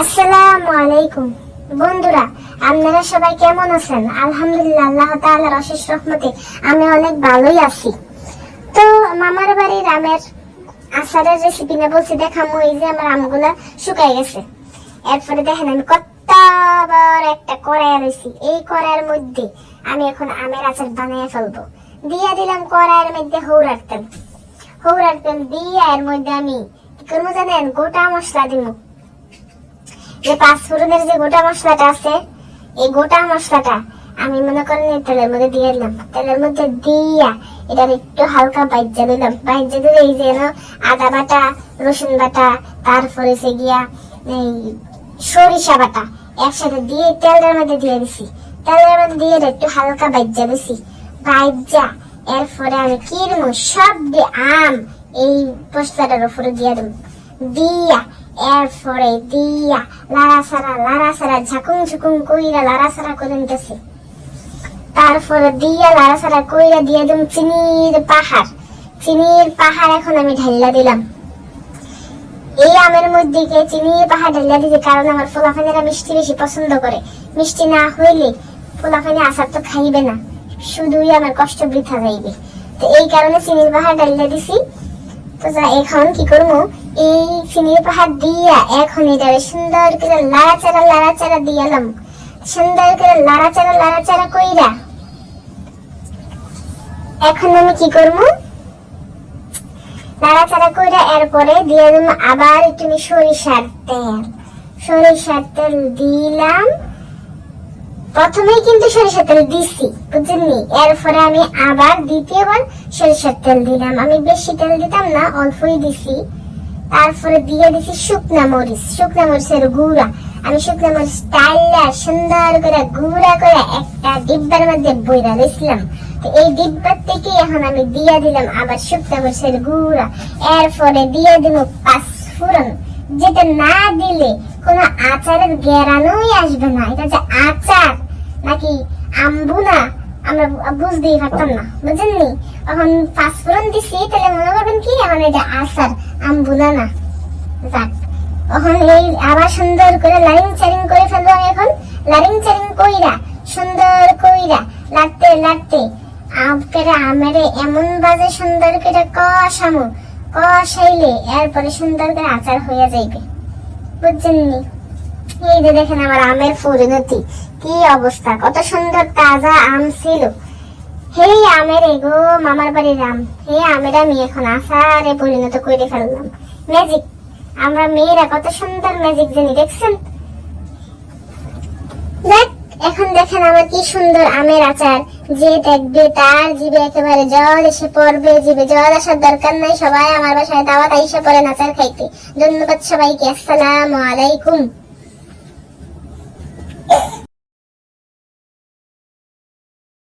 আসসালামু আলাইকুম। বন্ধুরা, আপনারা সবাই কেমন আছেন? আলহামদুলিল্লাহ, আল্লাহ তাআলার অশেষ রহমতে আমি অনেক ভালোই আছি। তো, মামার বাড়ির আমের আচারের রেসিপি না বলছি, দেখামু, এই যে আমার আমগুলা শুকাই গেছে। এরপরে দেখেন আমি কত বড় একটা কড়াই রয়েছি এই কড়াইয়ের মধ্যে আমি এখন আমের আচার বানিয়ে ফেলব। দিয়া দিলাম কড়াইয়ের মধ্যে হৌরার তেল। হৌরার তেল দিয়ে এর মধ্যে আমি, কি করব জানেন? গোটা মশলা দিব যে পাঁচফোড়নের যে গোটা মশলাটা আছে, এই গোটা মশলাটা আমি মনে করেন তেলের মধ্যে দিয়ে দিলাম। তেলের মধ্যে দিয়া এটার একটু হালকা বাইজা দিলাম। বাইজা দিলে এই যে আদা বাটা, রসুন বাটা, তারপরে সে গিয়া এই সরিষা বাটা একসাথে দিয়ে তেলের মধ্যে দিয়ে দিছি। তেলের মধ্যে দিয়ে একটু হালকা বাইজা দিছি। বাইজা, এরপরে আমি কিরমু সব দিয়ে আম এই মশলাটার উপরে দিয়ে দেবো। দিয়া এরপরে দিয়া লাড়া সারা লাড়া সারা ঝাকুং ঝুকুং কইরা লাড়া সারা করে নিতেছে তারপরে দিয়া লাড়া সারা কইরা দিয়ে দিম চিনির পাহাড়। চিনির পাহাড় এখন আমি ঢাইলা দিলাম। এই আমের মধ্যে কে চিনির পাহাড় ঢাইলা দিতে কারণ আমার ফোলাফানেরা মিষ্টি বেশি পছন্দ করে। মিষ্টি না হইলে ফোলাফানে আসার তো খাইবে না। শুধুই আমার কষ্ট বৃথা যাইবে। তো এই কারণে চিনির পাহাড় ঢাইলা দিছি। তো যা, এখন কি করব? এই চিনির পাহাড় দিয়া এখন এটা সুন্দর করে লাড়াচাড়া দিয়ালাম সুন্দর করে কইরা। এখন আমি কি করব? কইরা এরপরে দিয়ে আবার সরিষার তেল। সরিষার তেল দিলাম। প্রথমেই কিন্তু সরিষার তেল দিছি এরপরে আমি আবার দ্বিতীয়বার সরিষার তেল দিলাম। আমি বেশি তেল দিতাম না, অল্পই দিছি। তারপরে দিয়ে দিছি শুকনা মরিচ, শুকনা মরিচের গুঁড়া। আমি শুকনা মরিচ টাইলা সুন্দর করে গুঁড়া করে একটা ডিব্বার মধ্যে বইরা দিছিলাম এই ডিব্বার থেকে এখন আমি দিয়ে দিলাম আবার শুকনা মরিচের গুঁড়া। এরপরে দিয়ে দিব পাঁচ ফোড়ন। যেটা না দিলে কোনো আচারের গেরানোই আসবে না। এটা যে আচার, নাকি আম্বু না আমরা বুঝতেই পারতাম না। বুঝেননি? এখন পাঁচফোড়ন দিছি, তাহলে মনে এখন এটা আচার না। যাক এই আবার সুন্দর করে লারিং চারিং করে ফেলব আমি এখন। লারিং চারিং কইরা, সুন্দর কইরা লাগতে লাগতে আমের এমন বাজে সুন্দর করে কষামু কষাইলে এরপরে সুন্দর করে আচার হয়ে যাইবে। বুঝছেননি এই যে দেখেন আমার আমের পরিণতি, কি অবস্থা, কত সুন্দর তাজা আম ছিল। হে এগো মামার বাড়ির আম হে এখন পরিণত করে ফেললাম। ম্যাজিক আমরা মেয়েরা কত সুন্দর ম্যাজিক জানি, দেখছেন? দেখ, এখন দেখেন আমার কি সুন্দর আমের আচার। যে দেখবে তার জিভে একেবারে জল এসে পড়বে, জিভে জল আসার দরকার নাই, সবাই আমার বাসায় দাওয়াত আইসা পড়েন আচার খাইতে। ধন্যবাদ সবাইকে, আসসালামু আলাইকুম।